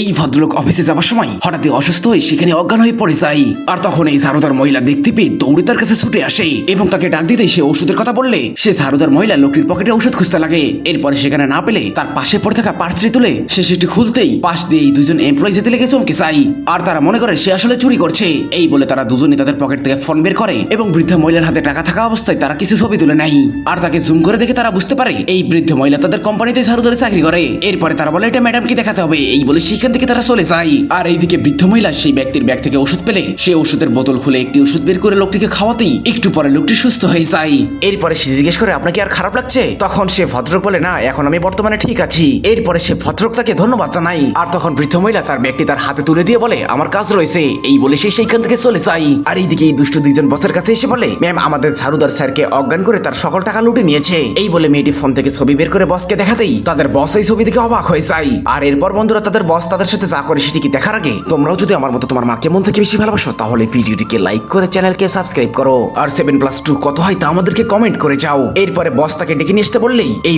এই ভদ্রলোক অফিসে যাওয়ার সময় হঠাৎই অসুস্থ হয়ে সেখানে অজ্ঞান হয়ে পড়ে যায়। আর তখন এই ঝাড়ুদার মহিলা দেখতে পেয়ে দৌড়ে তার কাছে ছুটে আসে এবং তাকে ডাক দিতে সে ওষুধের কথা বললে। সে ঝাড়ুদার মহিলা লোকটির পকেটে ওষুধ খুঁজতে লাগে। এরপরে সেখানে না পেলে তার পাশে পড়ে থাকা পার্সটি তুলে সে সেটি খুলতেই পাশ দিয়ে এই দুজন এমপ্লয়ি যেতে লেগে চমকে চাই আর তারা মনে করে সে আসলে চুরি করছে। এই বলে তারা দুজনই তাদের পকেট থেকে ফোন বের করে এবং বৃদ্ধা মহিলার হাতে টাকা থাকা অবস্থায় তারা কিছু ছবি তুলে নেয়। আর তাকে জুম করে দেখে তারা বুঝতে পারে এই বৃদ্ধ মহিলা তাদের কোম্পানিতে ঝাড়ুদারে চাকরি করে। এরপরে তারা বলে, এটা ম্যাডামকে দেখাতে হবে। এই বলে সেখান থেকে তারা চলে যায়। আর এইদিকে বৃদ্ধ মহিলা সেই ব্যক্তির ব্যাগ থেকে ওষুধ পেলে। সে ওষুধের বোতল খুলে একটি ওষুধ বের করে লোকটিকে খাওয়াতেই একটু পরে লোকটি সুস্থ হয়ে যায়। এরপরে সে জিজ্ঞেস করে আপনাকে আর খারাপ লাগছে? তখন সে ভদ্রক বলে, না, এখন আমি বর্তমানে ঠিক আছি। এরপরে সে ভদ্রক তাকে ধন্যবাদ জানাই আর তখন বৃদ্ধ মহিলা তার ব্যাগটি তার হাতে তুলে দিয়ে বলে, আমার কাজ রয়েছে। এই বলে সে সেইখান থেকে চলে যায়। আর এইদিকে এই দুষ্ট দুইজন বসের কাছে এসে বলে, ম্যাম, আমাদের ঝাড়ুদার স্যারকে অজ্ঞান করে তার সকল টাকা লুটে নিয়েছে। এই বলে মেয়েটি ফোন থেকে ছবি বের করে বসকে দেখাতেই তাদের বস এই ছবি দেখে অবাক হয়ে যায়। আর এরপর বন্ধুরা, তাদের বস তাদের সাথে যা করে সেটি কি দেখার আগে? তোমরাও যদি আমার মতো তোমার মাকে মন থেকে বেশি ভালোবাসো, তাহলে ভিডিওটিকে লাইক করে চ্যানেলকে সাবস্ক্রাইব করো। আর সেভেন প্লাস টু কত হয় তা আমাদেরকে কমেন্ট করে যাও। এরপরে বস্তাকে ডেকে নিয়ে আসতে বললেই এই